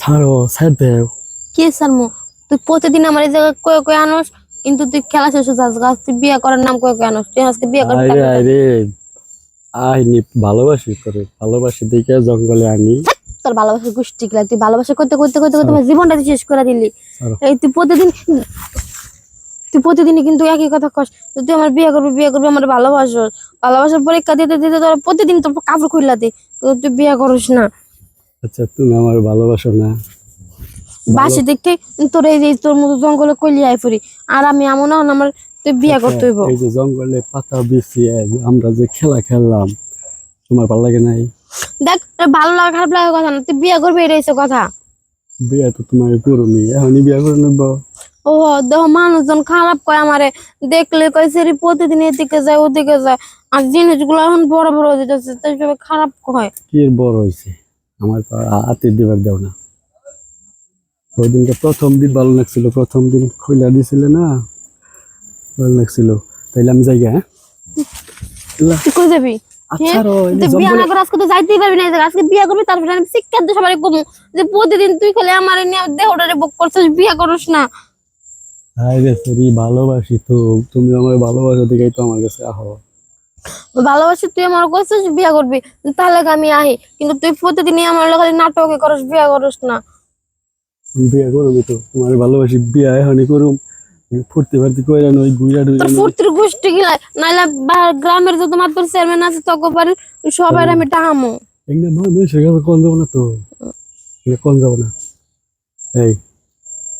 ছাড়ো ছাড় দেও কি স্যার তুই প্রতিদিন আমার এই জায়গায় কয়ে কয়ে আনস কিন্তু তুই খেলা শেষ হচ্ছে আজকে। আজকে বিয়ে করার নাম কয়ে কয়ে আনস। তুই আজকে বিয়ে করবি আরে আরে আইনি ভালোবাসি করে ভালোবাসি দেখে জঙ্গলে আনি। তোর ভালোবাসার গোষ্ঠী গেলা তুই ভালোবাসা করতে করতে করতে করতে আমার জীবনটা শেষ করে দিলি। এই তুই প্রতিদিন তুই প্রতিদিনই কিন্তু একই কথা কস তুই আমার বিয়ে করবি বিয়ে করবি আমার ভালোবাসো ভালোবাসার পরীক্ষা দিতে দিতে তোর প্রতিদিন তোর কাপড় খুললা দে। তুই বিয়ে করিস না। আচ্ছা তুমি আমার ভালোবাসো না। বাসি দেখে তোর এই যে তোর মতো জঙ্গলে কইলি আই ফুরি। আর আমি এমন হন আমার তুই বিয়ে করতে হইব। এই যে জঙ্গলে পাতা বিছিয়ে আমরা যে খেলা খেললাম তোমার ভালো লাগে নাই? দেখ ভালো লাগা খারাপ লাগা কথা না তুই বিয়া করবি এটাই কথা। বিয়ে তো তোমার করমি এখনই বিয়ে করে নেব। ও দেহ মানুষজন খারাপ কয় আমারে। দেখলে কয় সেরি প্রতিদিন এদিকে যায় ওদিকে যায়। আর জিনিসগুলো এখন বড় বড় হয়ে যাচ্ছে তাই সবাই খারাপ কয়। কি বড় হয়েছে আমার হাতে দিবার দাও না। ওই দিনকে প্রথম দিন ভালো লাগছিল প্রথম দিন খোলা দিছিলে না? ভালো লাগছিল। তাইলে আমি যাই হ্যাঁ? যাবি? আচ্ছা প্রতিদিন তুই খালি আমার দেহটারে বুক করছিস বিয়ে করিস না। হায় সরি ভালোবাসি তো। তুমি আমার ভালোবাসা দেখেই তো আমার কাছে আহ। ভালোবাসি তুই আমার করছিস বিয়ে করবি তাহলে আমি আহি। কিন্তু তুই প্রতিদিনই আমার লগে নাটকে করস বিয়া করস না। বিয়ে করবি তো তোমার ভালোবাসি বিয়ে এখনই করুম। ফুর্তি ফার্তি কইরা নই ফুর্তির গোষ্ঠী গিলা নাইলে গ্রামের যত মাত্র চেয়ারম্যান আছে তক পারে সবাই আমি টাহামো। একদম কাছে কোন যাব না তো? কোন যাব না? এই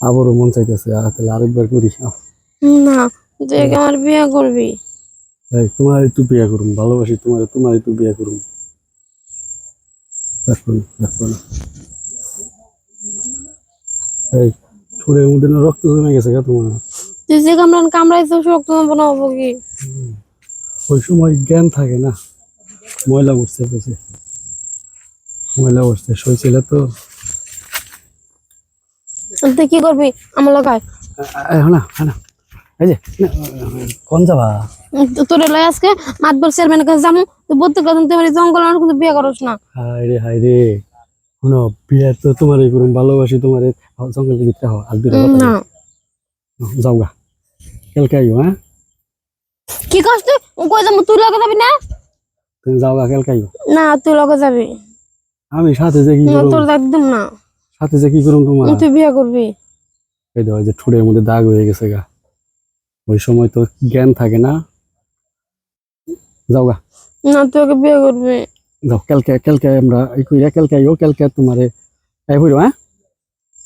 আবারও মন চাইতেছে তাহলে আরেকবার করি না তুই আমার বিয়ে করবি? তোমার একটু বিয়া করুম ভালোবাসি তোমার তোমার একটু বিয়া করুম না, না। এই ঠোঁটের মধ্যে না রক্ত জমে গেছে গা তোমার তুই যে কামড়ান কামড়াইছো শক্ত বানাবো কি ওই সময় জ্ঞান থাকে না ময়লা পেছে ময়লা উঠছে শৈছিল তো তুই কি করবি আমার লগায় না না এই যে কোন যাবা তোর লয় আজকে মাতবর চেয়ারম্যানের কাছে যাব তুই বলতে কথা তুই এই জঙ্গল আমার কিন্তু বিয়ে করিস না। হায় রে হায় রে শোনো বিয়ে তো তোমার এই করুম ভালোবাসি তোমার। জঙ্গলের ভিতরে হও আর কথা না। যাও গা। কালকে আইও হ্যাঁ? কি তুই? ও কই যাব? তুই লগে যাবি না? তুমি যাও গা কালকে আইও। না তুই লগে যাবি। আমি সাথে যে কি না, করুম তোর একদম না। সাথে যে কি করুম তোমার? তুই বিয়ে করবি। এই দেখো যে ঠোঁটের মধ্যে দাগ হয়ে গেছে গা। ওই সময় তো জ্ঞান থাকে না। যাও গা না তুই ওকে বিয়ে করবি। যাও কালকে কালকে আমরা এই কইরা কালকে আইও কালকে তোমারে আই হইরো হ্যাঁ?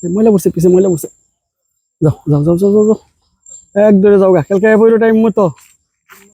ময়লা বসে পিছে ময়লা বসে যাও যাও যাও যাও যাও। যাও এক দূরে যাও গা কালকে আই হইরো টাইম মতো।